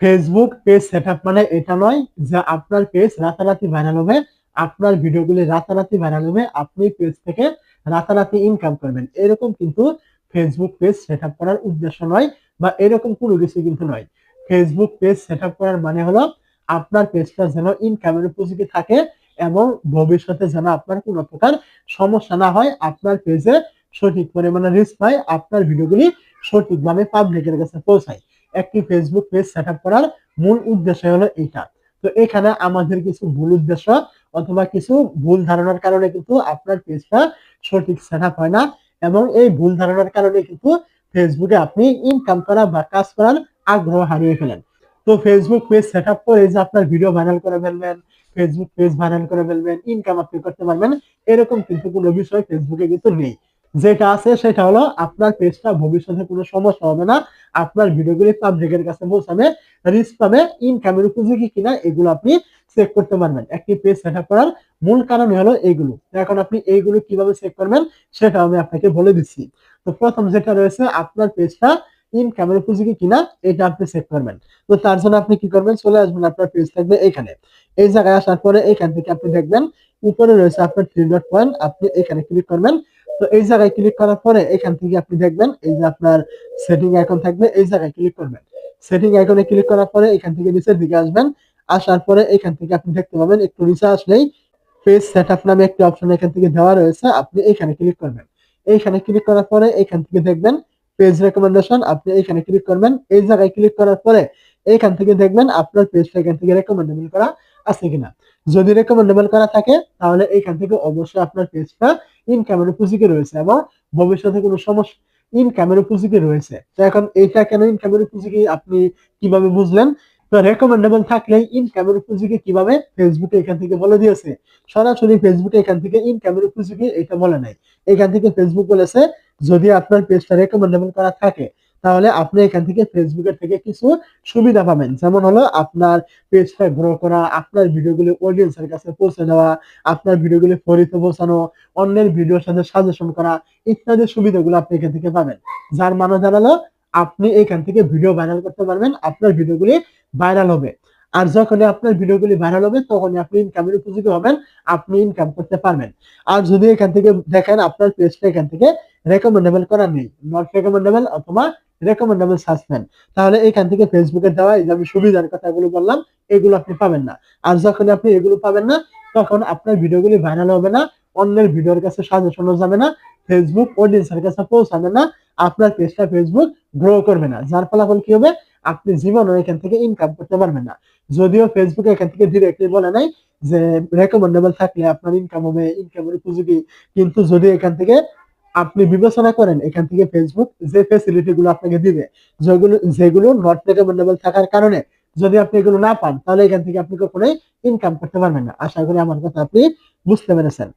Facebook page set মানে এটা নয় যে আপনার পেজ রাতারাতি ভাইরাল হবে, আপনার ভিডিওগুলি রাতারাতি ভাইরাল হবে, আপনি পেজ থেকে রাতারাতি ইনকাম করবেন। এরকম কিন্তু ফেসবুক পেজ সেট করার উদ্দেশ্য নয় বা এরকম কোনো কিছু কিন্তু নয়। ফেসবুক পেজ সেট করার মানে হলো আপনার পেজটা যেন ইনকামের উপযোগী থাকে এবং ভবিষ্যতে যেন আপনার কোনো প্রকার সমস্যা না হয়, আপনার পেজে সঠিক পরিমাণে রিস্ক পায়, আপনার ভিডিওগুলি সঠিকভাবে পাবলিকের কাছে পৌঁছায়। একটি ফেসবুক পেজ সেট করার মূল উদ্দেশ্য হলো এইটা। তো এখানে আমাদের কিছু ভুল উদ্দেশ্য অথবা কিছু ভুল ধারণার কারণে কিন্তু আপনার পেজটা সঠিক সেট হয় না এবং এই ভুল ধারণার কারণে কিন্তু ফেসবুকে আপনি ইনকাম করা বা কাজ করার আগ্রহ হারিয়ে ফেলেন। তো ফেসবুক পেজ সেট করে যে আপনার ভিডিও ভাইরাল করে ফেলবেন ফেসবুক পেজ ভাইরাল করে ফেলবেন ইনকাম আপনি করতে পারবেন, এরকম কিন্তু কোনো বিষয় ফেসবুকে কিন্তু নেই। যেটা আছে সেটা হলো আপনার পেজটা ভবিষ্যতে কোনো সমস্যা হবে না। আপনার ভিডিওগুলি পাবলিকের কাছে পৌঁছাবে রিস্ক পাবে ইনকামের উপযোগী কিনা এগুলো আপনি চেক করতে পারবেন। একটি পেজ সেট করার মূল কারণ হলো এইগুলো এখন আপনি এইগুলো কীভাবে চেক করবেন সেটা আমি আপনাকে বলে দিচ্ছি। তো প্রথম যেটা রয়েছে, আপনার পেজটা ইনকামের উপযোগী কিনা এটা আপনি চেক করবেন। তো তার জন্য আপনি কি করবেন? চলে আসবেন আপনার পেজ থাকবে এখানে। এই জায়গায় আসার পরে এখান থেকে আপনি দেখবেন, উপরে রয়েছে আপনার থ্রি ডট পয়েন্ট আপনি এখানে ক্লিক করবেন। তো এই জায়গায় ক্লিক করার পরে এখান থেকে আপনি দেখবেন, এই যে আপনার সেটিং আইকন থাকবে, এই জায়গায় ক্লিক করবেন। সেটিং আইকনে ক্লিক করার পরে এখান থেকে নিচের দিকে আসবেন। আসার পরে এখান থেকে আপনি দেখতে পাবেন, একটু নিচে আসলেই পেজ সেটআপ নামে একটি অপশন এখান থেকে দেওয়া রয়েছে, আপনি এখানে ক্লিক করবেন। এইখানে ক্লিক করার পরে এখান থেকে দেখবেন পেজ রেকমেন্ডেশন আপনি এখানে ক্লিক করবেন। এই জায়গায় ক্লিক করার পরে এখান থেকে দেখবেন, আপনার পেজটা এখান থেকে রেকমেন্ডেবল করা আছে কিনা। যদি রেকমেন্ডেবল করা থাকে, তাহলে এখান থেকে অবশ্যই আপনার পেজটা ইনকামের উপযোগী রয়েছে এবং ভবিষ্যতে কোনো সমস্যা ইনকামের উপযোগী রয়েছে। তো এখন এইটা কেন ইনকামের উপযোগী আপনি কীভাবে বুঝলেন? তো রেকমেন্ডেবল থাকলে ইনকামের উপযোগী কীভাবে? ফেসবুকে এখান থেকে বলে দিয়েছে। সরাসরি ফেসবুকে এখান থেকে ইনকামের উপযোগী এটা বলে নাই। এখান থেকে ফেসবুক বলেছে, যদি আপনার পেজটা রেকমেন্ডেবল করা থাকে তাহলে আপনি এখান থেকে ফেসবুকের থেকে কিছু সুবিধা পাবেন। যেমন হলো আপনার পেজটা গ্রো করা, আপনার ভিডিওগুলি অডিয়েন্সের কাছে পৌঁছে দেওয়া, আপনার ভিডিওগুলি ফরিতে পৌঁছানো, অন্যের ভিডিওর সাথে সাজেশন করা ইত্যাদি সুবিধাগুলো আপনি এখান থেকে পাবেন। যার মানে দাঁড়াল, আপনি এখান থেকে ভিডিও ভাইরাল করতে পারবেন, আপনার ভিডিওগুলি ভাইরাল হবে। আর যখনই আপনার ভিডিওগুলি ভাইরাল হবে, তখনই আপনি ইনকামের উপযোগী হবেন, আপনি ইনকাম করতে পারবেন। আর যদি এখান থেকে দেখেন আপনার পেজটা এখান থেকে রেকমেন্ডেবল করা নেই নট রেকমেন্ডেবল অথবা রেকমেন্ডেবল সাসপেন্ড তাহলে এখান থেকে ফেসবুকের দেওয়া এই যে আমি সুবিধার কথাগুলো বললাম, এগুলো আপনি পাবেন না। আর যখন আপনি এগুলো পাবেন না, তখন আপনার ভিডিওগুলি ভাইরাল হবে না, অন্যের ভিডিওর কাছে সাজেশনও যাবে না ফেসবুক অডিয়েন্সের কাছে পৌঁছাবে না, আপনার পেজটা ফেসবুক গ্রো করবে না। যার ফলাফল কি হবে? আপনি জীবনও এখান থেকে ইনকাম করতে পারবেন না। যদিও ফেসবুক এখান থেকে ডিরেক্টলি বলে নাই যে রেকমেন্ডেবল থাকলে আপনার ইনকাম হবে ইনকামের উপযোগী। কিন্তু যদি এখান থেকে আপনি বিবেচনা করেন এখান থেকে ফেসবুক যে ফেসিলিটি গুলো আপনাকে দিবে, যেগুলো যেগুলো নট রেকমেন্ডেবল থাকার কারণে যদি আপনি এগুলো না পান, তাহলে এখান থেকে আপনি কখনোই ইনকাম করতে পারবেন না। আশা করি আমার কথা আপনি বুঝতে পেরেছেন।